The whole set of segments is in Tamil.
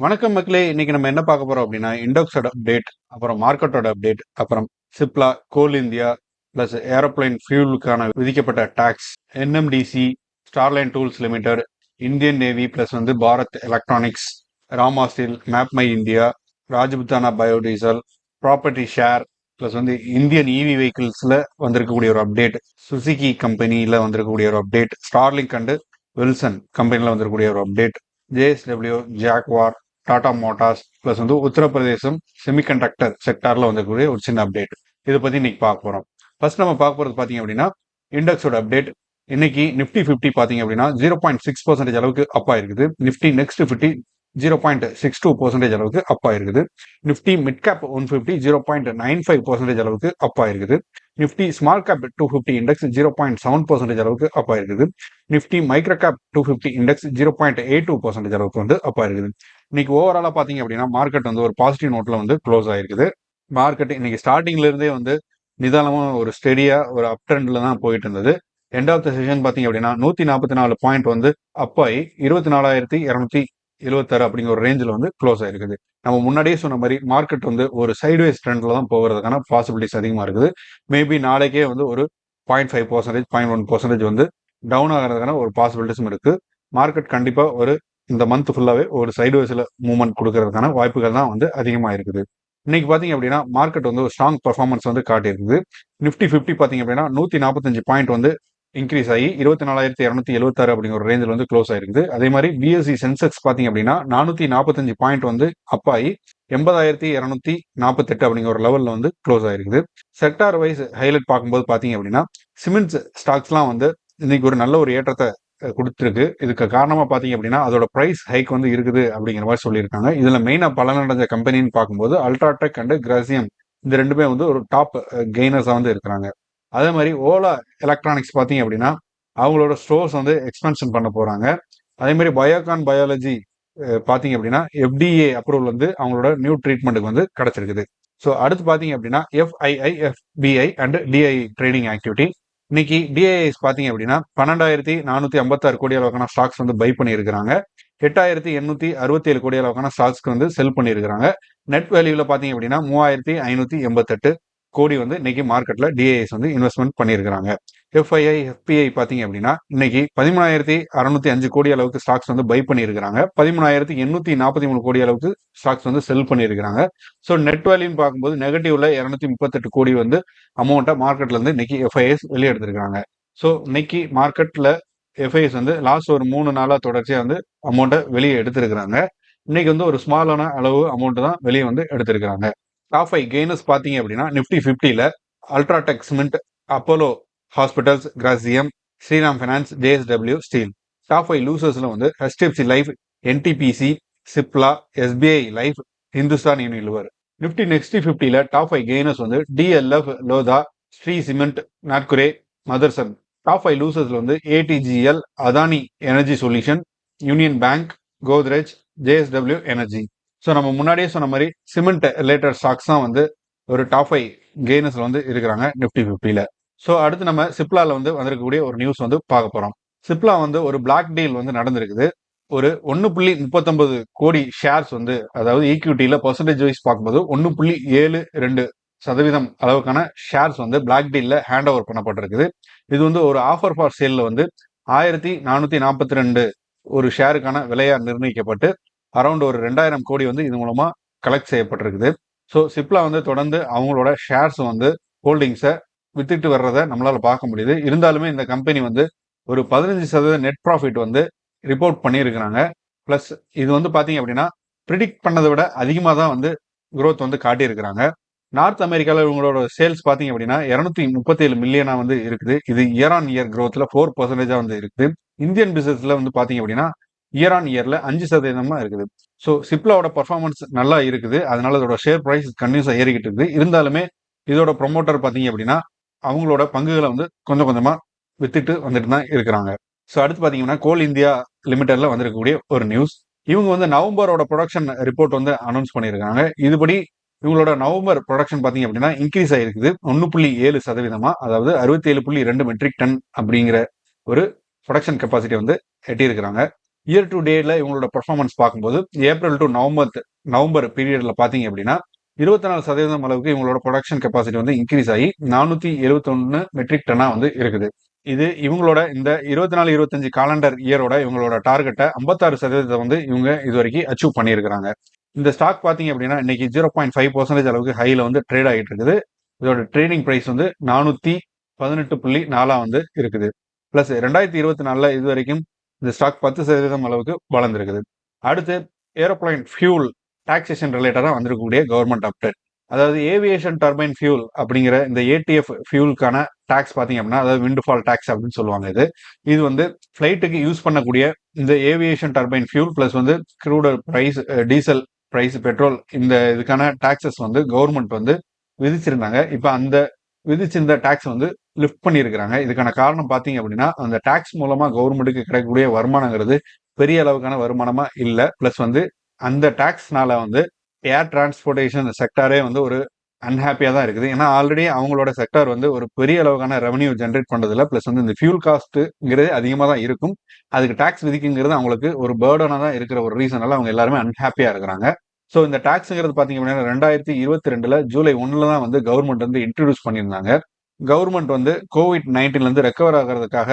வணக்கம் மக்களே இன்னைக்கு நம்ம என்ன பார்க்க போறோம் அப்படின்னா இண்டெக்ஸோட அப்டேட் அப்புறம் மார்க்கெட்டோட அப்டேட் அப்புறம் Cipla Coal India plus aeroplane ஃபியூலுக்கான விதிக்கப்பட்ட tax NMDC Starline tools limited Indian navy plus வந்து Bharat electronics Rama steel Map My India Rajputana biodiesel property share plus வந்து இந்தியன் இவி வெஹிக்கிள்ஸ்ல வந்திருக்கக்கூடிய ஒரு அப்டேட் சுசுகி கம்பெனியில வந்திருக்கக்கூடிய ஒரு அப்டேட் ஸ்டார்லிங்க் அண்டு வில்சன் கம்பெனியில் வந்திருக்கக்கூடிய ஒரு update JSW Jaguar Tata motors plus வந்து உத்தரப்பிரதேசம் செமிகண்டக்டர் செக்டாரில் வந்திருக்கக்கூடிய ஒரு சின்ன அப்டேட் இதை பற்றி இன்னைக்கு பார்க்க போகிறோம் ஃபர்ஸ்ட் நம்ம பார்க்க போகிறது பார்த்தீங்க அப்படின்னா இண்டெக்ஸோட அப்டேட் இன்னைக்கு நிஃப்டி ஃபிஃப்டி பார்த்தீங்க அப்படின்னா ஜீரோ பாயிண்ட் சிக்ஸ் பர்சன்டேஜ் அளவுக்கு அப் ஆயிருக்குது. Nifty next fifty zero point six two percentage அளவுக்கு அப் ஆயிருக்குது. Nifty mid cap one fifty zero point nine five percentage அளவுக்கு அப் ஆயிருக்குது. Nifty small cap two fifty index zero point seven percentage அளவுக்கு அப் ஆயிருக்குது. Nifty micro cap two fifty index zero point eight two percentage அளவுக்கு வந்து அப் ஆயிருக்குது. இன்னைக்கு ஓவராலாக பார்த்தீங்க அப்படின்னா மார்க்கெட் வந்து ஒரு பாசிட்டிவ் நோட்டில் வந்து க்ளோஸ் ஆயிருக்குது. மார்க்கெட் இன்னைக்கு ஸ்டார்டிங்ல இருந்தே வந்து நிதானமாக ஒரு ஸ்டெடியாக ஒரு அப் ட்ரெண்டில் தான் போயிட்டு இருந்தது. எண்ட் ஆஃப் த செஷன் பார்த்தீங்க அப்படின்னா நூற்றி நாற்பத்தி நாலு பாயிண்ட் வந்து அப் ஆகி இருபத்தி நாலாயிரத்தி இரநூத்தி எழுபத்தாறு அப்படிங்கிற ஒரு ரேஞ்சில் வந்து க்ளோஸ் ஆயிருக்குது. நம்ம முன்னாடியே சொன்ன மாதிரி மார்க்கெட் வந்து ஒரு சைட்வேஸ் ட்ரெண்டில் தான் போகிறதுக்கான பாசிபிலிட்டிஸ் அதிகமாக இருக்குது. மேபி நாளைக்கே வந்து ஒரு point five percentage point one percentage வந்து டவுன் ஆகிறதுக்கான ஒரு பாசிபிலிட்டிஸும் இருக்குது மார்க்கெட் கண்டிப்பாக ஒரு இந்த மந்த் ஃபுல்லாகவே ஒரு சைடு வைஸில் மூவ்மெண்ட் கொடுக்கறதுக்கான வாய்ப்புகள் தான் வந்து அதிகமாக இருக்குது. இன்னைக்கு பார்த்தீங்க அப்படின்னா மார்க்கெட் வந்து ஒரு ஸ்ட்ராங் பர்ஃபார்மன்ஸ் வந்து காட்டியிருக்குது. நிஃப்டி ஃபிஃப்டி பார்த்தீங்க அப்படின்னா நூற்றி நாற்பத்தஞ்சு பாயிண்ட் வந்து இன்க்ரீஸ் ஆகி இருபத்தி நாலாயிரத்தி இரநூத்தி எழுபத்தாறு அப்படிங்கிற ஒரு ரேஞ்சில் வந்து க்ளோஸ் ஆயிருக்குது. அதே மாதிரி பிஎஸ்சி சென்செக்ஸ் பார்த்தீங்க அப்படின்னா நானூற்றி நாற்பத்தஞ்சு பாயிண்ட் வந்து அப் ஆகி எண்பதாயிரத்தி இரநூத்தி நாற்பத்தெட்டு அப்படிங்கிற ஒரு லெவலில் வந்து க்ளோஸ் ஆயிருக்குது. செக்டார் வைஸ் ஹைலைட் பார்க்கும்போது பார்த்தீங்க அப்படின்னா சிமெண்ட்ஸ் ஸ்டாக்ஸ்லாம் வந்து இன்னைக்கு ஒரு நல்ல ஒரு ஏற்றத்தை கொடுத்துருக்கு. இதுக்கு காரணமாக பார்த்தீங்க அப்படின்னா அதோட ப்ரைஸ் ஹைக் வந்து இருக்குது அப்படிங்கிற மாதிரி சொல்லியிருக்காங்க. இதில் மெயினாக பலனடைஞ்ச கம்பெனின்னு பார்க்கும்போது அல்ட்ராடெக் அண்ட் கிராசியம் இந்த ரெண்டுமே வந்து ஒரு டாப் கெய்னர்ஸாக வந்து இருக்கிறாங்க. அதே மாதிரி ஓலா எலக்ட்ரானிக்ஸ் பார்த்தீங்க அப்படின்னா அவங்களோட ஸ்டோர்ஸ் வந்து எக்ஸ்பென்ஷன் பண்ண போகிறாங்க அதே மாதிரி பயோகான் பயாலஜி பார்த்தீங்க அப்படின்னா எஃப்டிஏ அப்ரூவல் வந்து அவங்களோட நியூ ட்ரீட்மெண்ட்டுக்கு வந்து கிடச்சிருக்குது. ஸோ அடுத்து பார்த்தீங்க அப்படின்னா FII FPI and DII trading activity இன்னைக்கு டிஐஎஸ் பார்த்தீங்க அப்படின்னா பன்னெண்டாயிரத்தி நானூற்றி ஐம்பத்தாறு கோடி அளவுக்கான ஸ்டாக்ஸ் வந்து பை பண்ணியிருக்கிறாங்க. எட்டாயிரத்தி எண்ணூத்தி அறுபத்தி ஏழு கோடி அளவுக்கான ஸ்டாக்ஸ்க்கு வந்து செல் பண்ணியிருக்கிறாங்க. நெட் வேல்யூவில் பார்த்தீங்க அப்படின்னா மூவாயிரத்தி ஐநூத்தி எண்பத்தெட்டு. கோடி வந்து இன்னைக்கு மார்க்கெட்ல டிஐஎஸ் வந்து இன்வெஸ்ட்மெண்ட் பண்ணியிருக்கிறாங்க எஃப்ஐஐ எஃபிஐ பாத்தீங்க அப்படின்னா இன்னைக்கு பதிமூணாயிரத்தி அறுநூத்தி அஞ்சு கோடி அளவுக்கு ஸ்டாக்ஸ் வந்து பை பண்ணியிருக்கிறாங்க பதிமூணாயிரத்தி எண்ணூத்தி நாற்பத்தி மூணு கோடி அளவுக்கு ஸ்டாக்ஸ் வந்து செல் பண்ணியிருக்கிறாங்க ஸோ நெட் வேல்யூன்னு பார்க்கும்போது நெகட்டிவ்ல இருநூத்தி முப்பத்தெட்டு கோடி வந்து அமௌண்ட்டை மார்க்கெட்ல இருந்து இன்னைக்கு எஃப்ஐஎஸ் வெளியெடுத்திருக்காங்க ஸோ இன்னைக்கு மார்க்கெட்ல எஃப்ஐஎஸ் வந்து லாஸ்ட் ஒரு மூணு நாளா தொடர்ச்சியா வந்து அமௌண்ட்டை வெளியே எடுத்திருக்கிறாங்க. இன்னைக்கு வந்து ஒரு ஸ்மாலான அளவு அமௌண்ட் தான் வெளியே வந்து எடுத்திருக்கிறாங்க. டாப் ஃபைவ் கெய்னர்ஸ் பார்த்தீங்க அப்படின்னா நிஃப்டி ஃபிஃப்டியில் UltraTech cement Apollo hospitals Grasim Shriram finance JSW steel top five லூசர்ஸ்ல வந்து HDFC life NTPC Cipla SBI life Hindustan Unilever Nifty next ஃபிஃப்டியில் டாப் ஃபைவ் கெய்னர்ஸ் வந்து டிஎல்எஃப் லோதா ஸ்ரீ சிமெண்ட் நாட்குரே மதர்சன் டாப் ஃபைவ் லூசர்ஸ்ல வந்து ATGL Adani energy solution Union bank Godrej JSW energy so நம்ம முன்னாடியே சொன்ன மாதிரி சிமெண்ட் ரிலேட்டட் ஸ்டாக்ஸ் தான் வந்து ஒரு டாப் ஃபைவ் கெய்னர்ஸ்ல வந்து இருக்கிறாங்க நிஃப்டி ஃபிஃப்டியில் ஸோ அடுத்து நம்ம சிப்லால வந்து வந்திருக்கக்கூடிய ஒரு நியூஸ் வந்து பார்க்க போறோம். சிப்லா வந்து ஒரு பிளாக் டீல் வந்து நடந்திருக்குது. ஒரு ஒன்று புள்ளி முப்பத்தொன்பது கோடி ஷேர்ஸ் வந்து அதாவது ஈக்விட்டியில பர்சன்டேஜ் வைஸ் பார்க்கும்போது ஒன்று புள்ளி ஏழு ரெண்டு சதவீதம் அளவுக்கான ஷேர்ஸ் வந்து பிளாக் டீல்ல ஹேண்ட் ஓவர் பண்ணப்பட்டிருக்குது. இது வந்து ஒரு ஆஃபர் ஃபார் சேல்ல வந்து ஆயிரத்தி நானூத்தி நாற்பத்தி ரெண்டு ஒரு ஷேருக்கான விலையா நிர்ணயிக்கப்பட்டு அரௌண்ட் ஒரு ரெண்டாயிரம் கோடி வந்து இது மூலமா கலெக்ட் செய்யப்பட்டிருக்குது. ஸோ சிப்லா வந்து தொடர்ந்து அவங்களோட ஷேர்ஸ் வந்து ஹோல்டிங்ஸை வித்துட்டு வர்றதை நம்மளால பார்க்க முடியுது. இருந்தாலுமே இந்த கம்பெனி வந்து ஒரு பதினஞ்சு சதவீத நெட் ப்ராஃபிட் வந்து ரிப்போர்ட் பண்ணியிருக்கிறாங்க. ப்ளஸ் இது வந்து பார்த்தீங்க அப்படின்னா ப்ரிடிக்ட் பண்ணதை விட அதிகமாக தான் வந்து க்ரோத் வந்து காட்டியிருக்கிறாங்க. நார்த் அமெரிக்காவில் இவங்களோட சேல்ஸ் பார்த்தீங்க அப்படின்னா இரநூத்தி முப்பத்தேழு மில்லியனா வந்து இருக்குது. இது இயர் ஆன் இயர் க்ரோத்தில் ஃபோர் பர்சன்டேஜாக வந்து இருக்குது. இந்தியன் பிசினஸில் வந்து பார்த்தீங்க அப்படின்னா இயர் ஆன் இயர்ல அஞ்சு சதவீதமா இருக்குது. ஸோ சிப்லாவோட பர்ஃபார்மன்ஸ் நல்லா இருக்குது. அதனால அதோட ஷேர் ப்ரைஸ் கன்யூஸா ஏறிக்கிட்டு இருக்குது. இருந்தாலுமே இதோட ப்ரொமோட்டர் பார்த்தீங்க அப்படின்னா அவங்களோட பங்குகளை வந்து கொஞ்சம் கொஞ்சமா வித்துட்டு வந்துட்டு தான் இருக்கிறாங்க. ஸோ அடுத்து பார்த்தீங்கன்னா கோல் இந்தியா லிமிடெட்ல வந்திருக்கக்கூடிய ஒரு நியூஸ் இவங்க வந்து நவம்பரோட ப்ரொடக்ஷன் ரிப்போர்ட் வந்து அனௌன்ஸ் பண்ணியிருக்காங்க. இதுபடி இவங்களோட நவம்பர் ப்ரொடக்ஷன் பார்த்தீங்க அப்படின்னா இன்க்ரீஸ் ஆயிருக்குது. ஒன்று புள்ளி ஏழு சதவீதமா அதாவது அறுபத்தி ஏழு புள்ளி ரெண்டு மெட்ரிக் டன் அப்படிங்கிற ஒரு ப்ரொடக்ஷன் கெப்பாசிட்டி வந்து எட்டியிருக்கிறாங்க. இயர் டு டேல இவங்களோட பர்ஃபார்மன்ஸ் பார்க்கும்போது ஏப்ரல் டு நவம்பர் நவம்பர் பீரியட்ல பாத்தீங்க அப்படின்னா இருபத்தி நாலு சதவீதம் அளவுக்கு இவங்களோட ப்ரொடக்ஷன் கெப்பாசிட்டி வந்து இன்க்ரீஸ் ஆகி நானூத்தி எழுபத்தொன்னு மெட்ரிக் டன்னா வந்து இருக்குது. இது இவங்களோட இந்த இருபத்தி நாலு இருபத்தஞ்சு காலண்டர் இயரோட இவங்களோட டார்கெட்டை ஐம்பத்தாறு சதவீதத்தை வந்து இவங்க இது வரைக்கும் அச்சீவ் பண்ணியிருக்கிறாங்க. இந்த ஸ்டாக் பார்த்தீங்க அப்படின்னா இன்னைக்கு ஜீரோ பாயிண்ட் ஃபைவ் பர்சன்டேஜ் அளவுக்கு ஹையில வந்து ட்ரேட் ஆகிட்டு இருக்குது. இதோட ட்ரேடிங் ப்ரைஸ் வந்து நானூத்தி பதினெட்டு புள்ளி நாலா வந்து இருக்குது. பிளஸ் ரெண்டாயிரத்தி இருபத்தி நாலுல இது வரைக்கும் இந்த ஸ்டாக் பத்து சதவீதம் அளவுக்கு வளர்ந்துருக்குது. அடுத்து ஏரோப்ளைன் ஃபியூல் டாக்ஸேஷன் ரிலேட்டடாக வந்திருக்கக்கூடிய கவர்மெண்ட் அப்டேட் அதாவது ஏவியேஷன் டர்பைன் ஃபியூல் அப்படிங்கிற இந்த ஏடிஎஃப் ஃபியூலுக்கான டாக்ஸ் பார்த்தீங்க அப்படின்னா அதாவது விண்ட்ஃபால் டாக்ஸ் அப்படின்னு சொல்லுவாங்க இது. இது வந்து ஃப்ளைட்டுக்கு யூஸ் பண்ணக்கூடிய இந்த ஏவியேஷன் டர்பைன் ஃபியூல் ப்ளஸ் வந்து crude price diesel price petrol இந்த இதுக்கான டாக்ஸஸ் வந்து கவர்மெண்ட் வந்து விதிச்சிருந்தாங்க. இப்போ அந்த விதிச்சிருந்த டாக்ஸ் வந்து லிஃப்ட் பண்ணியிருக்கிறாங்க. இதுக்கான காரணம் பார்த்தீங்க அப்படின்னா அந்த டேக்ஸ் மூலமாக கவர்மெண்ட்டுக்கு கிடைக்கக்கூடிய வருமானங்கிறது பெரிய அளவுக்கான வருமானமா இல்லை. ப்ளஸ் வந்து அந்த டேக்ஸ்னால வந்து ஏர் டிரான்ஸ்போர்ட்டேஷன் செக்டாரே வந்து ஒரு அன்ஹாப்பியாக தான் இருக்குது. ஏன்னா ஆல்ரெடி அவங்களோட செக்டார் வந்து ஒரு பெரிய அளவுக்கான ரெவன்யூ ஜென்ரேட் பண்ணுறதுல ப்ளஸ் வந்து இந்த ஃபியூல் காஸ்ட்டுங்கிறது அதிகமாக தான் இருக்கும். அதுக்கு டேக்ஸ் விதிக்குங்கிறது அவங்களுக்கு ஒரு பேர்டனாக தான் இருக்கிற ஒரு ரீசனால அவங்க எல்லாருமே அன்ஹாப்பியாக இருக்கிறாங்க. ஸோ இந்த டேக்ஸுங்கிறது பார்த்தீங்க அப்படின்னா ரெண்டாயிரத்தி இருபத்தி ரெண்டில் ஜூலை ஒன்றில் தான் வந்து கவர்மெண்ட் வந்து இன்ட்ரடியூஸ் பண்ணியிருந்தாங்க. கவர்மெண்ட் வந்து கோவிட் நைன்டீன்லேருந்து ரெக்கவர் ஆகிறதுக்காக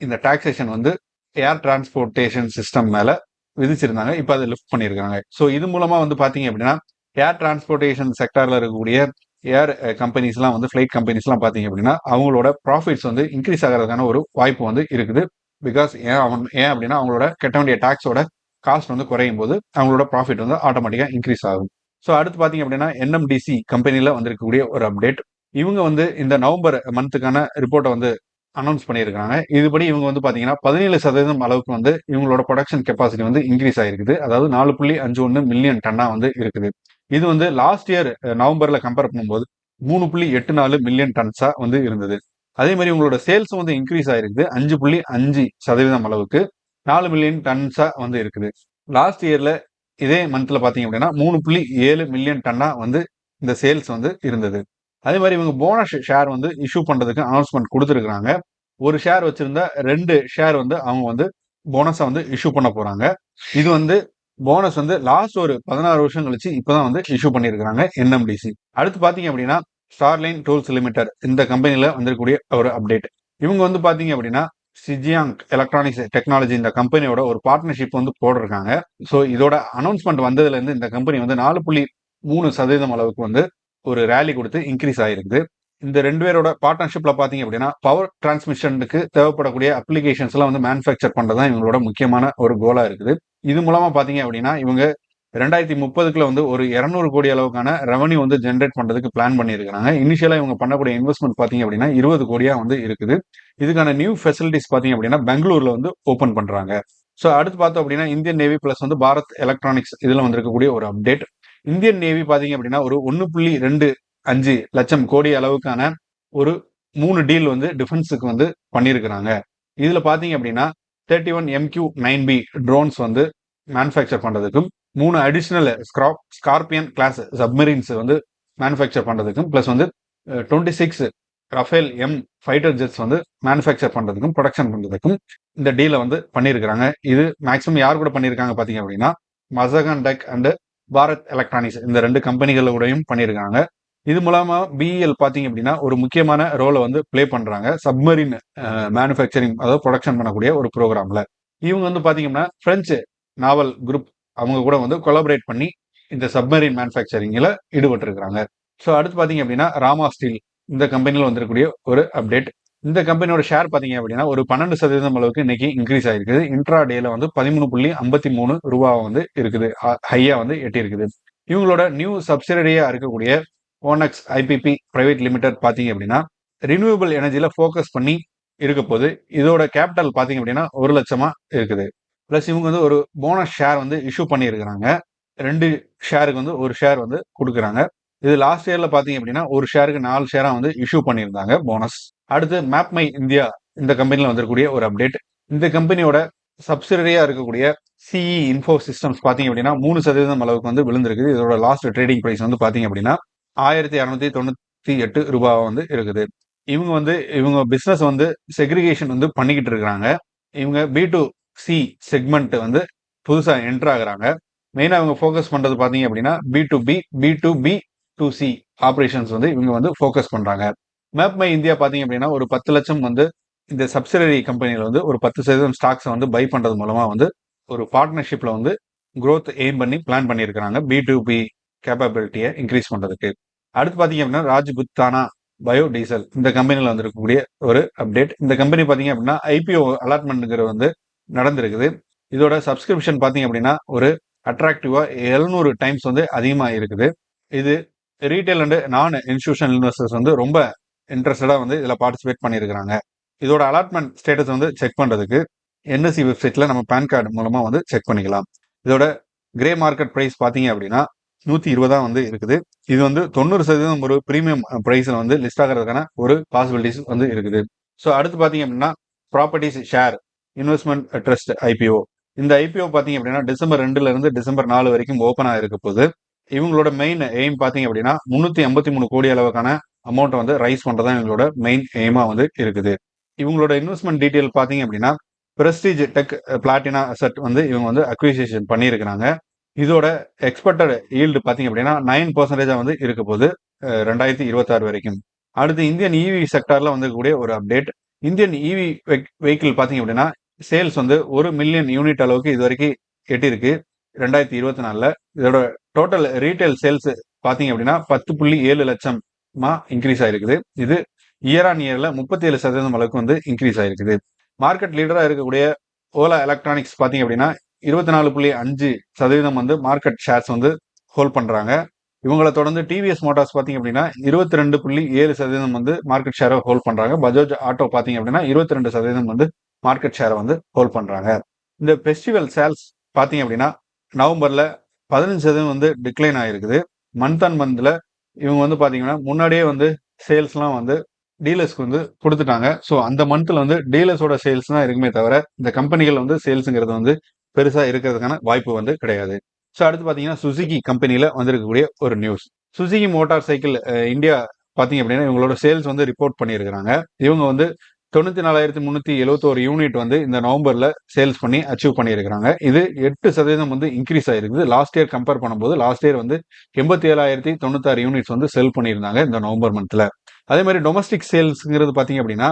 இந்த டாக்ஸேஷன் வந்து ஏர் டிரான்ஸ்போர்ட்டேஷன் சிஸ்டம் மேலே விதிச்சிருந்தாங்க. இப்போ அதை லிஃப்ட் பண்ணியிருக்காங்க. ஸோ இது மூலமாக வந்து பார்த்தீங்க அப்படின்னா ஏர் டிரான்ஸ்போர்ட்டேஷன் செக்டாரில் இருக்கக்கூடிய ஏர் கம்பெனிஸ்லாம் வந்து ஃப்ளைட் கம்பெனிஸ்லாம் பார்த்தீங்க அப்படின்னா அவங்களோட ப்ராஃபிட்ஸ் வந்து இன்க்ரீஸ் ஆகிறதுக்கான ஒரு வாய்ப்பு வந்து இருக்குது. பிகாஸ் ஏன் அவன் ஏன் அப்படின்னா அவங்களோட கட்ட வேண்டிய டாக்ஸோட காஸ்ட் வந்து குறையும் போது அவங்களோட ப்ராஃபிட் வந்து ஆட்டோமேட்டிக்காக இன்க்ரீஸ் ஆகும். ஸோ அடுத்து பார்த்தீங்க அப்படின்னா என்எம்டிசி கம்பெனியில் வந்திருக்கக்கூடிய ஒரு அப்டேட் இவங்க வந்து இந்த நவம்பர் மந்த்துக்கான ரிப்போர்ட்டை வந்து அனௌன்ஸ் பண்ணியிருக்காங்க இதுபடி இவங்க வந்து பார்த்தீங்கன்னா பதினேழு சதவீதம் அளவுக்கு வந்து இவங்களோட ப்ரொடக்ஷன் கெப்பாசிட்டி வந்து இன்க்ரீஸ் ஆயிருக்குது. அதாவது நாலு புள்ளி அஞ்சு ஒன்று மில்லியன் டன்னா வந்து இருக்குது. இது வந்து லாஸ்ட் இயர் நவம்பர்ல கம்பேர் பண்ணும்போது மூணு புள்ளி எட்டு நாலு மில்லியன் டன்ஸா வந்து இருந்தது. அதே மாதிரி உங்களோட சேல்ஸ் வந்து இன்க்ரீஸ் ஆயிருக்குது. அஞ்சு புள்ளி அஞ்சு சதவீதம் அளவுக்கு நாலு மில்லியன் டன்ஸா வந்து இருக்குது. லாஸ்ட் இயர்ல இதே மந்த்ல பாத்தீங்க அப்படின்னா மூணு புள்ளி ஏழு மில்லியன் டன்னா வந்து இந்த சேல்ஸ் வந்து இருந்தது. அதே மாதிரி இவங்க போனஸ் ஷேர் வந்து இஷ்யூ பண்ணுறதுக்கு அனௌன்ஸ்மெண்ட் கொடுத்துருக்குறாங்க. ஒரு ஷேர் வச்சுருந்தா ரெண்டு ஷேர் வந்து அவங்க வந்து போனஸை வந்து இஷ்யூ பண்ண போகிறாங்க இது வந்து போனஸ் வந்து லாஸ்ட் ஒரு பதினாறு வருஷம் கழிச்சு இப்பதான் வந்து இஷ்யூ பண்ணியிருக்கிறாங்க என்எம்டிசி அடுத்து பார்த்தீங்க அப்படின்னா ஸ்டார்லைன் டூல்ஸ் லிமிடெட் இந்த கம்பெனியில் வந்திருக்கக்கூடிய ஒரு அப்டேட் இவங்க வந்து பார்த்தீங்க அப்படின்னா சிஜியாங் எலக்ட்ரானிக்ஸ் டெக்னாலஜி இந்த கம்பெனியோட ஒரு பார்ட்னர்ஷிப் வந்து போட்டிருக்காங்க. ஸோ இதோட அனௌன்ஸ்மெண்ட் வந்ததுலேருந்து இந்த கம்பெனி வந்து நாலு புள்ளி மூணு சதவீதம் அளவுக்கு வந்து ஒரு ரேலி கொடுத்து இன்க்ரீஸ் ஆயிருக்குது இந்த ரெண்டு பேரோட பார்ட்னர்ஷிப்ல பாத்தீங்க அப்படின்னா பவர் டிரான்ஸ்மிஷனுக்கு தேவைப்படக்கூடிய அப்ளிகேஷன்ஸ் எல்லாம் வந்து மேனுஃபேக்சர் பண்றதுதான் இவங்களோட முக்கியமான ஒரு கோலா இருக்குது. இது மூலமா பாத்தீங்க அப்படின்னா இவங்க ரெண்டாயிரத்தி முப்பதுக்குள்ள வந்து ஒரு இரநூறு கோடி அளவுக்கான ரெவன்யூ வந்து ஜென்ரேட் பண்றதுக்கு பிளான் பண்ணியிருக்காங்க இனிஷியலா இவங்க பண்ணக்கூடிய இன்வெஸ்ட்மெண்ட் பாத்தீங்க அப்படின்னா இருபது கோடியா வந்து இருக்குது. இதுக்கான நியூ ஃபெசிலிட்டிஸ் பாத்தீங்க அப்படின்னா பெங்களூர்ல வந்து ஓப்பன் பண்றாங்க. ஸோ அடுத்து பார்த்தோம் அப்படின்னா இந்தியன் நேவி பிளஸ் வந்து பாரத் எலக்ட்ரானிக்ஸ் இதில் வந்திருக்கக்கூடிய ஒரு அப்டேட் இந்தியன் நேவி பார்த்தீங்க அப்படின்னா ஒரு ஒன்று புள்ளி ரெண்டு அஞ்சு லட்சம் கோடி அளவுக்கான ஒரு மூணு டீல் வந்து டிஃபென்ஸுக்கு வந்து பண்ணியிருக்கிறாங்க. இதில் பார்த்தீங்க அப்படின்னா thirty one MQ nine B drones வந்து மேனுஃபேக்சர் பண்ணுறதுக்கும் மூணு additional scrap scorpion class submarines வந்து மேனுஃபேக்சர் பண்ணுறதுக்கும் ப்ளஸ் வந்து twenty six Rafale M fighter jets வந்து மேனுஃபேக்சர் பண்ணுறதுக்கும் ப்ரொடக்ஷன் பண்ணுறதுக்கும் இந்த டீலை வந்து பண்ணியிருக்கிறாங்க. இது மேக்ஸிமம் யார் கூட பண்ணியிருக்காங்க பார்த்தீங்க அப்படின்னா Mazagon dock and Bharat electronics இந்த ரெண்டு கம்பெனிகளோடையும் பண்ணியிருக்காங்க. இது மூலமா பிஇஎல் பாத்தீங்க அப்படின்னா ஒரு முக்கியமான ரோலை வந்து பிளே பண்றாங்க. சப்மரின் மேனுஃபேக்சரிங் அதாவது ப்ரொடக்ஷன் பண்ணக்கூடிய ஒரு ப்ரோக்ராம்ல இவங்க வந்து பார்த்தீங்கன்னா பிரெஞ்சு நாவல் குரூப் அவங்க கூட வந்து கொலாபரேட் பண்ணி இந்த சப்மரின் மேனுஃபேக்சரிங்ல ஈடுபட்டு ஸோ அடுத்து பார்த்தீங்க அப்படின்னா ராமா ஸ்டீல் இந்த கம்பெனியில் வந்திருக்கக்கூடிய ஒரு அப்டேட் இந்த கம்பெனியோட ஷேர் பாத்தீங்க அப்படின்னா ஒரு பன்னெண்டு சதவீதம் அளவுக்கு இன்னைக்கு இன்க்ரீஸ் ஆயிருக்குது. இன்ட்ரா டேல வந்து பதிமூணு புள்ளி ஐம்பத்தி மூணு ரூபா வந்து இருக்குது. ஹையா வந்து எட்டி இருக்குது இவங்களோட நியூ சப்சிடரியா இருக்கக்கூடிய ஓனக்ஸ் ஐபிபி பிரைவேட் லிமிடெட் பாத்தீங்க அப்படின்னா ரினியூவபிள் எனர்ஜில ஃபோக்கஸ் பண்ணி இருக்க போது இதோட கேபிட்டல் பாத்தீங்க அப்படின்னா ஒரு லட்சமா இருக்குது. பிளஸ் இவங்க வந்து ஒரு போனஸ் ஷேர் வந்து இஷ்யூ பண்ணியிருக்கிறாங்க. ரெண்டு ஷேருக்கு வந்து ஒரு ஷேர் வந்து கொடுக்குறாங்க. இது லாஸ்ட் இயர்ல பாத்தீங்க அப்படின்னா ஒரு ஷேருக்கு நாலு ஷேரா வந்து இஷ்யூ பண்ணியிருந்தாங்க போனஸ் அடுத்து மேப் மை இந்தியா இந்த கம்பெனியில் வந்திருக்கக்கூடிய ஒரு அப்டேட் இந்த கம்பெனியோட சப்சிடரியா இருக்கக்கூடிய சிஇ இன்ஃபோ சிஸ்டம்ஸ் பாத்தீங்க அப்படின்னா மூணு சதவீதம் அளவுக்கு வந்து விழுந்திருக்குது. இதோட லாஸ்ட் ட்ரேடிங் ப்ரைஸ் வந்து பாத்தீங்க அப்படின்னா ஆயிரத்தி இரநூத்தி தொண்ணூத்தி எட்டு ரூபாய் வந்து இருக்குது. இவங்க வந்து இவங்க பிசினஸ் வந்து செக்ரிகேஷன் வந்து பண்ணிக்கிட்டு இருக்கிறாங்க. இவங்க பி டு சி செக்மெண்ட் வந்து புதுசாக என்டர் ஆகுறாங்க. மெயினாக அவங்க ஃபோக்கஸ் பண்ணுறது பார்த்தீங்க அப்படின்னா B to B B to B to C operations வந்து இவங்க வந்து ஃபோக்கஸ் பண்ணுறாங்க மேப் மை இந்தியா பார்த்தீங்க அப்படின்னா ஒரு பத்து லட்சம் வந்து இந்த சப்சிடரி கம்பெனியில் வந்து ஒரு பத்து சதவீதம் ஸ்டாக்ஸை வந்து பை பண்ணுறது மூலமாக வந்து ஒரு பார்ட்னர்ஷிப்பில் வந்து க்ரோத் எய்ம் பண்ணி பிளான் பண்ணியிருக்கிறாங்க பி டு பி கேப்பபிலிட்டியை இன்க்ரீஸ் பண்ணுறதுக்கு அடுத்து பார்த்தீங்க அப்படின்னா ராஜ்புத்தானா பயோ டீசல் இந்த கம்பெனியில் வந்திருக்கக்கூடிய ஒரு அப்டேட் இந்த கம்பெனி பார்த்தீங்க அப்படின்னா ஐபிஓ அலாட்மெண்ட்டுங்கிற வந்து நடந்திருக்குது. இதோட சப்ஸ்கிரிப்ஷன் பார்த்தீங்க அப்படின்னா ஒரு அட்ராக்டிவாக எழுநூறு டைம்ஸ் வந்து அதிகமாக இருக்குது இது retail and non institutional investors வந்து ரொம்ப இன்ட்ரெஸ்டடாக வந்து இதில் பார்ட்டிசிபேட் பண்ணியிருக்கிறாங்க இதோட அலாட்மெண்ட் ஸ்டேட்டஸ் வந்து செக் பண்ணுறதுக்கு என்எஸ்சி வெப்சைட்டில் நம்ம பேன் கார்டு மூலமாக வந்து செக் பண்ணிக்கலாம். இதோட கிரே மார்க்கெட் ப்ரைஸ் பார்த்தீங்க அப்படின்னா நூற்றி இருபதா வந்து இருக்குது. இது வந்து தொண்ணூறு சதவீதம் ஒரு ப்ரீமியம் ப்ரைஸில் வந்து லிஸ்ட் ஆகிறதுக்கான ஒரு பாசிபிலிட்டிஸ் வந்து இருக்குது. ஸோ அடுத்து பார்த்தீங்க அப்படின்னா properties share investment trust IPO இந்த ஐபிஓ பார்த்தீங்க அப்படின்னா டிசம்பர் ரெண்டுல இருந்து டிசம்பர் நாலு வரைக்கும் ஓப்பன் ஆகிருக்க போது இவங்களோட மெயின் எய்ம் பார்த்தீங்க அப்படின்னா முந்நூற்றி ஐம்பத்தி மூணு கோடி அளவுக்கான அமௌண்ட் வந்து ரைஸ் பண்றதா இவங்களோட மெயின் எய்மாக வந்து இருக்குது. இவங்களோட இன்வெஸ்ட்மெண்ட் டீட்டெயில் பார்த்தீங்க அப்படின்னா பிரஸ்டீஜ் டெக் பிளாட்டினா அசட் வந்து இவங்க வந்து அக்விசிஷன் பண்ணியிருக்கிறாங்க. இதோட எக்ஸ்பெக்டட் ஈல்டு பார்த்தீங்க அப்படின்னா நைன் பர்சன்டேஜாக வந்து இருக்க போது ரெண்டாயிரத்தி இருபத்தாறு வரைக்கும். அடுத்து இந்தியன் இவி செக்டாரில் வந்துக்கூடிய ஒரு அப்டேட் இந்தியன் இவி வெஹிக்கிள் பார்த்தீங்க அப்படின்னா சேல்ஸ் வந்து ஒரு மில்லியன் யூனிட் அளவுக்கு இது வரைக்கும் எட்டியிருக்கு. ரெண்டாயிரத்தி இருபத்தி நாலுல இதோட டோட்டல் ரீட்டைல் சேல்ஸ் பாத்தீங்க அப்படின்னா பத்து புள்ளி ஏழு லட்சமா இன்க்ரீஸ் ஆயிருக்குது. இது இயர் ஆன் இயர்ல முப்பத்தி ஏழு சதவீதம் அளவுக்கு வந்து இன்க்ரீஸ் ஆயிருக்குது. மார்க்கெட் லீடரா இருக்கக்கூடிய ஓலா எலக்ட்ரானிக்ஸ் பாத்தீங்க அப்படின்னா இருபத்தி நாலு புள்ளி அஞ்சு சதவீதம் வந்து மார்க்கெட் ஷேர்ஸ் வந்து ஹோல்ட் பண்றாங்க. இவங்களை தொடர்ந்து டிவிஎஸ் மோட்டார்ஸ் பாத்தீங்க அப்படின்னா இருபத்தி ரெண்டு புள்ளி ஏழு சதவீதம் வந்து மார்க்கெட் ஷேரை ஹோல்ட் பண்றாங்க. பஜாஜ் ஆட்டோ பாத்தீங்க அப்படின்னா இருபத்தி ரெண்டு சதவீதம் வந்து மார்க்கெட் ஷேரை வந்து ஹோல்ட் பண்றாங்க. இந்த ஃபெஸ்டிவல் சேல்ஸ் பாத்தீங்க அப்படின்னா நவம்பர்ல பதினஞ்சு சதவீதம் வந்து டிக்ளைன் ஆயிருக்குது. மந்த் அண்ட் மந்த்ல இவங்க வந்து பாத்தீங்கன்னா முன்னாடியே வந்து சேல்ஸ்லாம் வந்து டீலர்ஸ்க்கு வந்து கொடுத்துட்டாங்க. ஸோ அந்த மந்த்ல வந்து டீலர்ஸோட சேல்ஸ் தான் இருக்குமே தவிர இந்த கம்பெனிகள் வந்து சேல்ஸுங்கிறது வந்து பெருசா இருக்கிறதுக்கான வாய்ப்பு வந்து கிடையாது. ஸோ அடுத்து பாத்தீங்கன்னா சுசுகி கம்பெனியில் வந்திருக்கக்கூடிய ஒரு news Suzuki motor cycle India பாத்தீங்க அப்படின்னா இவங்களோட சேல்ஸ் வந்து ரிப்போர்ட் பண்ணியிருக்கிறாங்க. இவங்க வந்து தொண்ணூத்தி நாலாயிரத்தி முன்னூத்தி எழுபத்தோரு யூனிட் வந்து இந்த நவம்பர்ல சேல்ஸ் பண்ணி அச்சீவ் பண்ணியிருக்கிறாங்க. இது எட்டு சதவீதம் வந்து இன்க்ரீஸ் ஆயிருக்குது. லாஸ்ட் இயர் கம்பேர் பண்ணும்போது லாஸ்ட் இயர் வந்து எண்பத்தி ஏழாயிரத்தி தொண்ணூத்தாறு யூனிட்ஸ் வந்து செல் பண்ணியிருந்தாங்க இந்த நவம்பர் மந்த்ல அதே மாதிரி டொமஸ்டிக் சேல்ஸ்ங்கிறது பார்த்தீங்க அப்படின்னா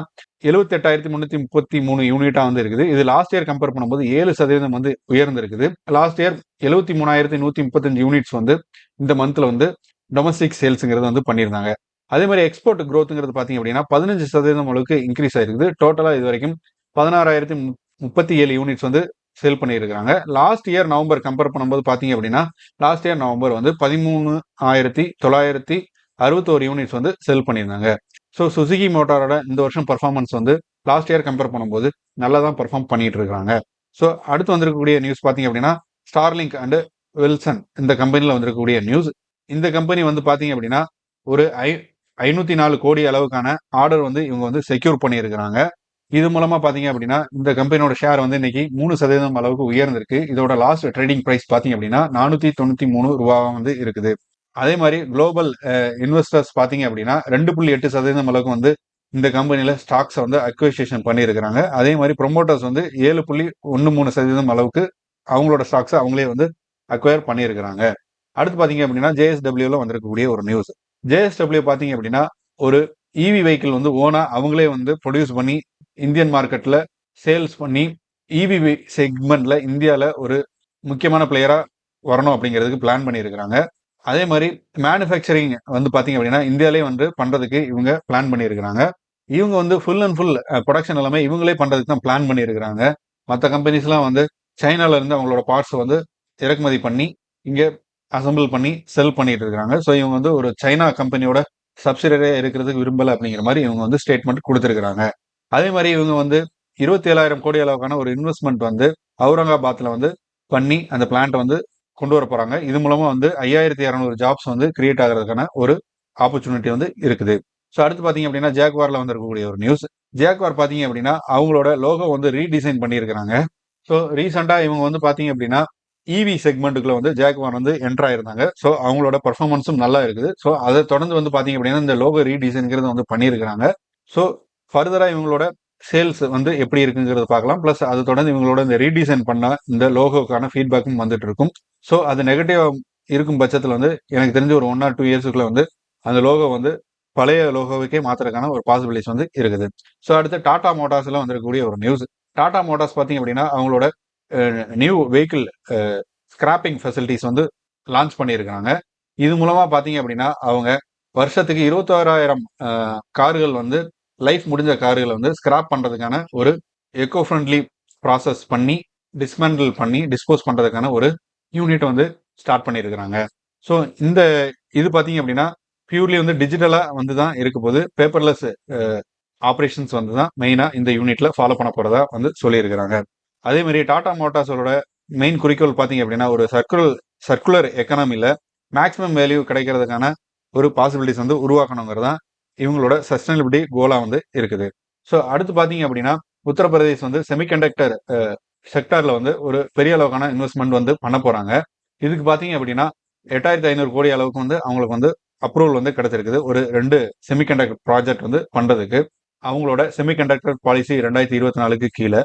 எழுபத்தி எட்டாயிரத்தி முன்னூத்தி முப்பத்தி மூணு யூனிட்டா வந்து இருக்குது. இது லாஸ்ட் இயர் கம்பேர் பண்ணும்போது ஏழு சதவீதம் வந்து உயர்ந்திருக்குது. லாஸ்ட் இயர் எழுபத்தி மூணாயிரத்தி நூத்தி முப்பத்தஞ்சு யூனிட்ஸ் வந்து இந்த மந்த்ல வந்து டொமஸ்டிக் சேல்ஸுங்கிறது வந்து பண்ணியிருந்தாங்க. அதே மாதிரி எக்ஸ்போர்ட் க்ரோத்துங்கிறது பார்த்தீங்க அப்படின்னா பதினஞ்சு சதவீதம் அளவுக்கு இன்க்ரீஸ் ஆயிருக்குது. டோட்டலாக இது வரைக்கும் பதினாறாயிரத்தி முப்பத்தி ஏழு யூனிட்ஸ் வந்து சேல் பண்ணியிருக்காங்க லாஸ்ட் இயர் நவம்பர் கம்பேர் பண்ணும்போது பார்த்தீங்க அப்படின்னா லாஸ்ட் இயர் நவம்பர் வந்து பதிமூணு ஆயிரத்தி தொள்ளாயிரத்தி அறுபத்தோரு யூனிட்ஸ் வந்து செல் பண்ணியிருந்தாங்க. ஸோ சுசுகி மோட்டாரோட இந்த வருஷம் பர்ஃபார்மன்ஸ் வந்து லாஸ்ட் இயர் கம்பேர் பண்ணும்போது நல்லா தான் பர்ஃபார்ம் பண்ணிட்டு இருக்காங்க ஸோ அடுத்து வந்திருக்கக்கூடிய நியூஸ் பார்த்தீங்க அப்படின்னா ஸ்டார்லிங்க் அண்டு வில்சன் இந்த கம்பெனியில் வந்திருக்கக்கூடிய நியூஸ் இந்த கம்பெனி வந்து பார்த்தீங்க அப்படின்னா ஒரு ஐ ஐநூற்றி நாலு கோடி அளவுக்கான ஆர்டர் வந்து இவங்க வந்து செக்யூர் பண்ணியிருக்கிறாங்க. இது மூலமா பாத்தீங்க அப்படின்னா இந்த கம்பெனியோட ஷேர் வந்து இன்னைக்கு மூணு சதவீதம் அளவுக்கு உயர்ந்திருக்கு. இதோட லாஸ்ட் ட்ரேடிங் பிரைஸ் பாத்தீங்க அப்படின்னா நானூத்தி தொண்ணூத்தி மூணு ரூபாவா வந்து இருக்குது. அதே மாதிரி குளோபல் இன்வெஸ்டர்ஸ் பாத்தீங்க அப்படின்னா ரெண்டு புள்ளி எட்டு சதவீதம் அளவுக்கு வந்து இந்த கம்பெனியில ஸ்டாக்ஸ் வந்து அக்விசிஷன் பண்ணியிருக்கிறாங்க. அதே மாதிரி ப்ரொமோட்டர்ஸ் வந்து ஏழு புள்ளி ஒன்று மூணு சதவீதம் அளவுக்கு அவங்களோட ஸ்டாக்ஸ் அவங்களே வந்து அக்வயர் பண்ணியிருக்கிறாங்க. அடுத்து பாத்தீங்க அப்படின்னா ஜேஎஸ்டபிள்யூல வந்திருக்கக்கூடிய ஒரு நியூஸ் ஜேஎஸ்டபிள்யூ பார்த்தீங்க அப்படின்னா ஒரு இவி வெஹிக்கிள் வந்து ஓனா அவங்களே வந்து ப்ரொடியூஸ் பண்ணி இந்தியன் மார்க்கெட்டில் சேல்ஸ் பண்ணி இவி செக்மெண்ட்ல இந்தியாவில் ஒரு முக்கியமான பிளேயராக வரணும் அப்படிங்கிறதுக்கு பிளான் பண்ணியிருக்கிறாங்க. அதே மாதிரி மேனுஃபேக்சரிங் வந்து பார்த்தீங்க அப்படின்னா இந்தியாவிலே வந்து பண்ணுறதுக்கு இவங்க பிளான் பண்ணியிருக்கிறாங்க. இவங்க வந்து ஃபுல் அண்ட் ஃபுல் ப்ரொடக்ஷன் எல்லாமே இவங்களே பண்ணுறதுக்கு தான் பிளான் பண்ணியிருக்கிறாங்க. மற்ற கம்பெனிஸ்லாம் வந்து சைனால இருந்து அவங்களோட பார்ட்ஸ் வந்து இறக்குமதி பண்ணி இங்கே அசம்பிள் பண்ணி செல் பண்ணிட்டு இருக்காங்க. ஸோ இவங்க வந்து ஒரு சைனா கம்பெனியோட சப்சிடரியா இருக்கிறதுக்கு விரும்பல அப்படிங்கிற மாதிரி இவங்க வந்து ஸ்டேட்மெண்ட் கொடுத்துருக்காங்க அதே மாதிரி இவங்க வந்து இருபத்தி ஏழாயிரம் கோடி அளவுக்கான ஒரு இன்வெஸ்ட்மெண்ட் வந்து அவுரங்காபாத்ல வந்து பண்ணி அந்த பிளான்ட் வந்து கொண்டு வர போறாங்க. இது மூலமா வந்து ஐயாயிரத்தி இரநூறு ஜாப்ஸ் வந்து கிரியேட் ஆகிறதுக்கான ஒரு ஆப்பர்ச்சுனிட்டி வந்து இருக்குது. ஸோ அடுத்து பாத்தீங்க அப்படின்னா ஜாக்வார்ல வந்திருக்கக்கூடிய ஒரு நியூஸ் ஜாக்வார் பாத்தீங்க அப்படின்னா அவங்களோட லோகோ வந்து ரீடிசைன் பண்ணியிருக்கிறாங்க. ஸோ ரீசெண்டாக இவங்க வந்து பாத்தீங்க அப்படின்னா இவி செக்மெண்ட்டுக்குள்ள வந்து ஜாக்வான் வந்து என்டர் ஆயிருந்தாங்க. ஸோ அவங்களோட பர்ஃபார்மன்ஸும் நல்லா இருக்குது. ஸோ அதை தொடர்ந்து வந்து பாத்தீங்க அப்படின்னா இந்த லோகோ ரீடிசைன்ங்கிறது வந்து பண்ணியிருக்கிறாங்க ஸோ ஃபர்தரா இவங்களோட சேல்ஸ் வந்து எப்படி இருக்குங்கிறது பார்க்கலாம். ப்ளஸ் அது தொடர்ந்து இவங்களோட இந்த ரீடிசைன் பண்ண இந்த லோகோக்கான ஃபீட்பேக்கும் வந்துட்டு இருக்கும் ஸோ அது நெகட்டிவ் இருக்கும் பட்சத்தில் வந்து எனக்கு தெரிஞ்ச ஒரு ஒன் ஆர் டூ இயர்ஸுக்குள்ள வந்து அந்த லோகோ வந்து பழைய லோகோவுக்கே மாத்துறதுக்கான ஒரு பாசிபிலிட்டிஸ் வந்து இருக்குது. ஸோ அடுத்து டாடா மோட்டார்ஸில் வந்திருக்கக்கூடிய ஒரு நியூஸ் டாடா மோட்டார்ஸ் பார்த்தீங்க அப்படின்னா அவங்களோட நியூ வெஹிக்கிள் ஸ்கிராப்பிங் ஃபெசிலிட்டிஸ் வந்து லான்ச் பண்ணியிருக்காங்க இது மூலமாக பார்த்தீங்க அப்படின்னா அவங்க வருஷத்துக்கு இருபத்தாறாயிரம் கார்கள் வந்து லைஃப் முடிஞ்ச கார்களை வந்து ஸ்கிராப் பண்ணுறதுக்கான ஒரு எக்கோ ஃப்ரெண்ட்லி ப்ராசஸ் பண்ணி டிஸ்மேண்டில் பண்ணி டிஸ்போஸ் பண்ணுறதுக்கான ஒரு யூனிட் வந்து ஸ்டார்ட் பண்ணியிருக்கிறாங்க. ஸோ இந்த இது பார்த்தீங்க அப்படின்னா பியூர்லி வந்து டிஜிட்டலாக வந்து தான் இருக்க போது பேப்பர்லெஸ் ஆப்ரேஷன்ஸ் வந்து தான் மெயினாக இந்த யூனிட்ல ஃபாலோ பண்ண போகிறதா வந்து சொல்லியிருக்கிறாங்க. அதே மாதிரி டாடா மோட்டார்ஸோட மெயின் குறிக்கோள் பார்த்தீங்க அப்படின்னா ஒரு சர்க்குலர் சர்க்குலர் எக்கனாமியில் மேக்ஸிமம் வேல்யூ கிடைக்கிறதுக்கான ஒரு பாசிபிலிட்டிஸ் வந்து உருவாக்கணுங்கிறது தான் இவங்களோட சஸ்டைனபிலிட்டி கோலாக வந்து இருக்குது. ஸோ அடுத்து பார்த்தீங்க அப்படின்னா உத்தரப்பிரதேஷ் வந்து செமிகண்டக்டர் செக்டாரில் வந்து ஒரு பெரிய அளவுக்கான இன்வெஸ்ட்மெண்ட் வந்து பண்ண போகிறாங்க இதுக்கு பார்த்தீங்க அப்படின்னா எட்டாயிரத்தி ஐநூறு கோடி அளவுக்கு வந்து அவங்களுக்கு வந்து அப்ரூவல் வந்து கிடைச்சிருக்குது. ஒரு ரெண்டு செமிகண்டக்டர் ப்ராஜெக்ட் வந்து பண்றதுக்கு. அவங்களோட செமிகண்டக்டர் பாலிசி ரெண்டாயிரத்தி இருபத்தி நாலுக்கு கீழே.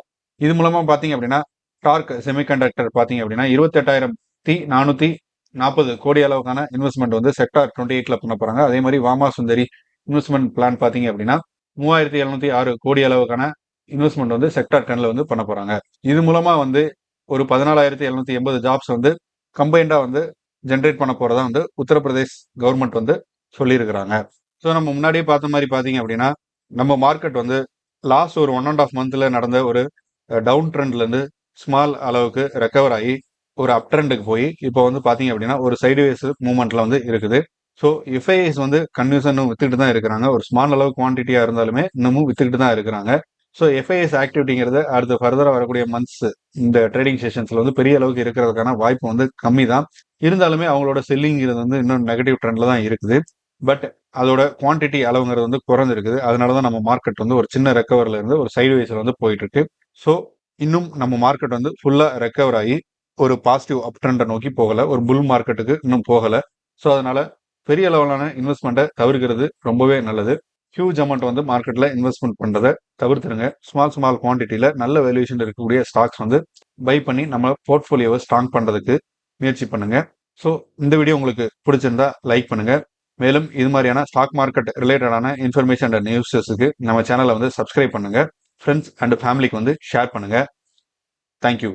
இது மூலமா பார்த்தீங்க அப்படின்னா டார்க் செமிகண்டக்டர் பாத்தீங்க அப்படின்னா இருபத்தெட்டாயிரத்தி நானூத்தி நாற்பது கோடி அளவுக்கான இன்வெஸ்ட்மெண்ட் வந்து செக்டார் டுவெண்ட்டி எயிட்ல பண்ண போறாங்க. அதே மாதிரி வாமா சுந்தரி இன்வெஸ்ட்மெண்ட் பிளான் பார்த்தீங்க அப்படின்னா மூவாயிரத்தி எழுநூத்தி ஆறு கோடி அளவுக்கான இன்வெஸ்ட்மெண்ட் வந்து செக்டார் டென்ல வந்து பண்ண போறாங்க. இது மூலமா வந்து ஒரு பதினாலாயிரத்தி எழுநூத்தி எண்பது ஜாப்ஸ் வந்து கம்பைண்டா வந்து ஜென்ரேட் பண்ண போறதா வந்து உத்தரப்பிரதேஷ் கவர்மெண்ட் வந்து சொல்லியிருக்கிறாங்க. ஸோ நம்ம முன்னாடியே பார்த்த மாதிரி பார்த்தீங்க அப்படின்னா நம்ம மார்க்கெட் வந்து லாஸ்ட் ஒரு ஒன் அண்ட் ஆஃப் மந்த்ல நடந்த ஒரு டவுன் ட்ரெண்ட்லேருந்து ஸ்மால் அளவுக்கு ரெக்கவர் ஆகி ஒரு அப் ட்ரெண்டுக்கு போய் இப்போ வந்து பார்த்தீங்க அப்படின்னா ஒரு சைடுவேஸ் மூமெண்ட்டில் வந்து இருக்குது. ஸோ எஃப்ஐஎஸ் வந்து கன்வியூசன் வித்துக்கிட்டு தான் இருக்கிறாங்க. ஒரு ஸ்மால் அளவு குவான்டிட்டியாக இருந்தாலுமே இன்னமும் வித்துக்கிட்டு தான் இருக்கிறாங்க. ஸோ எஃப்ஐஎஸ் ஆக்டிவிட்டிங்கிறது அடுத்து ஃபர்தராக வரக்கூடிய மந்த்ஸ் இந்த ட்ரேடிங் செஷன்ஸில் வந்து பெரிய அளவுக்கு இருக்கிறதுக்கான வாய்ப்பு வந்து கம்மி தான். இருந்தாலுமே அவங்களோட செல்லிங்கிறது வந்து இன்னும் நெகட்டிவ் ட்ரெண்டில் தான் இருக்குது. பட் அதோட குவான்டிட்டி அளவுங்கிறது வந்து குறைஞ்சிருக்குது. அதனால தான் நம்ம மார்க்கெட் வந்து ஒரு சின்ன ரெக்கவரில் இருந்து ஒரு சைடு வைஸில் வந்து போயிட்டு இருக்கு. ஸோ இன்னும் நம்ம மார்க்கெட் வந்து ஃபுல்லாக ரெக்கவர் ஆகி ஒரு பாசிட்டிவ் அப் ட்ரெண்டை நோக்கி போகலை. ஒரு புல் மார்க்கெட்டுக்கு இன்னும் போகலை. ஸோ அதனால பெரிய லெவலான இன்வெஸ்ட்மெண்ட்டை தவிர்க்கிறது ரொம்பவே நல்லது. ஹியூஜ் அமௌண்ட் வந்து மார்க்கெட்டில் இன்வெஸ்ட்மெண்ட் பண்ணுறதை தவிர்த்துருங்க. ஸ்மால் ஸ்மால் குவான்டிட்டியில் நல்ல வேல்யூஷன் இருக்கக்கூடிய ஸ்டாக்ஸ் வந்து பை பண்ணி நம்ம போர்ட்ஃபோலியோவை ஸ்ட்ராங் பண்ணுறதுக்கு முயற்சி பண்ணுங்க. ஸோ இந்த வீடியோ உங்களுக்கு பிடிச்சிருந்தா லைக் பண்ணுங்க. மேலும் இது மாதிரியான ஸ்டாக் மார்க்கெட் ரிலேட்டடான இன்ஃபர்மேஷன் அண்ட் நியூஸஸுக்கு நம்ம சேனலை வந்து சப்ஸ்கிரைப் பண்ணுங்க. ஃப்ரெண்ட்ஸ் அண்ட் ஃபேமிலிக்கு வந்து ஷேர் பண்ணுங்கள் தேங்க்யூ